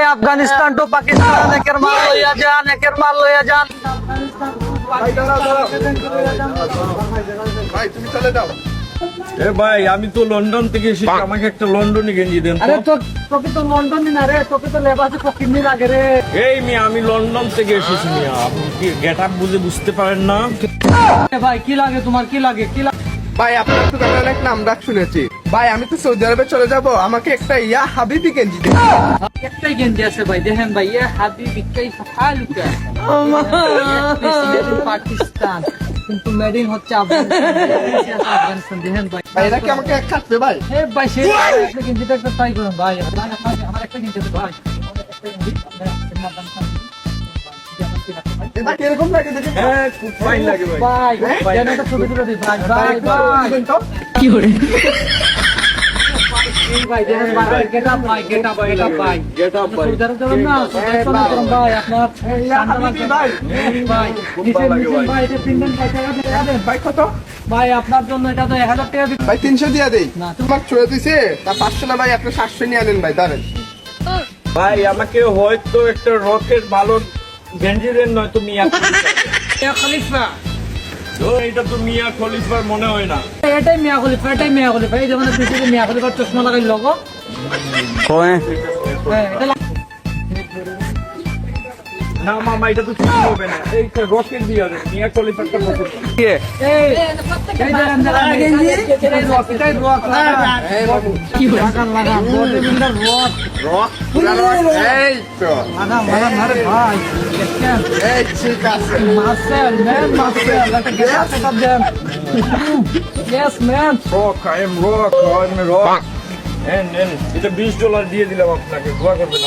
এই আফগানিস্তান টু পাকিস্তান একের মাল লইয়া যান একের মাল লইয়া যান। ভাই তুমি চলে যাও। এ ভাই আমি তো লন্ডন থেকে এসেছি আমাকে একটা লন্ডনে গেঞ্জি দেন আরে তো তো তোকে তো লন্ডন না রে তোকে তো লেবাসে পকিনি লাগে রে। এই মিয়া আমি লন্ডন থেকে এসেছি মিয়া। আপনি কি গেট আপ বুঝে বুঝতে পারেন না? ভাই কি লাগে তোমার? কি লাগে? কি লাগে? ভাই আপনার দোকানের অনেক নাম ডাক শুনেছি। ভাই আমি তো সৌদি আরবে চলে যাব। আমাকে একটা ইয়া হাবিবি গেঞ্জি দিন। একটাই গেঞ্জি আছে ভাই দেখেন ভাই ইয়ে হাবিবি কাইফ হালুকা। পাকিস্তান কিন্তু মেড হচ্ছে আফগানিস্তান। দেখেন ভাই ভাই এটা কি আমাকে এক কাটবে ভাই? এ ভাই সে গেঞ্জিটা একটা ট্রাই করুন ভাই। আমার একটা গেঞ্জি আছে ভাই। একটা গেঞ্জি এটা কীরকম লাগে দেখে? হ্যাঁ খুব ফাইন লাগে ভাই। যেন একটা ছবি তুলে দিই আপনার জন্য এটা তো এক হাজার টাকা ভাই তিনশো দিয়ে দেই। তোমার ছুঁয়ে দিছে? তা পাঁচশো না ভাই আপনি সাতশো নিয়ে আনেন ভাই দাঁড়েন। ভাই আমাকে হয়তো একটা রকেট ভালো গেঞ্জি দেন নয়তো মিয়া খলিফা এটা তো মিয়া খলিফার মনে হয় না এটাই মিয়া খলিফা এটাই মিয়া খলিফা এই যেমন পিছিয়ে মিয়া খলিফার চশমা লাগাই লোগো হ্যাঁ না মামা এটা তো ঠিক হবে না এইটা রকেট দিয়ে দেন মিয়া খলিফারটা রকেট এই এই দেখেন দেখেন এটাই রক এটাই রক লাগান কি লাগান লাগান রক রক এই তো লাগান লাগান আরে ভাই এই ঠিক আছে মাসেল ম্যান মাসেল একটা get up then yes man rock I am rock I am rock N এন এটা 20 ডলার দিয়ে দিলাম আপনাকে দোয়া করবেন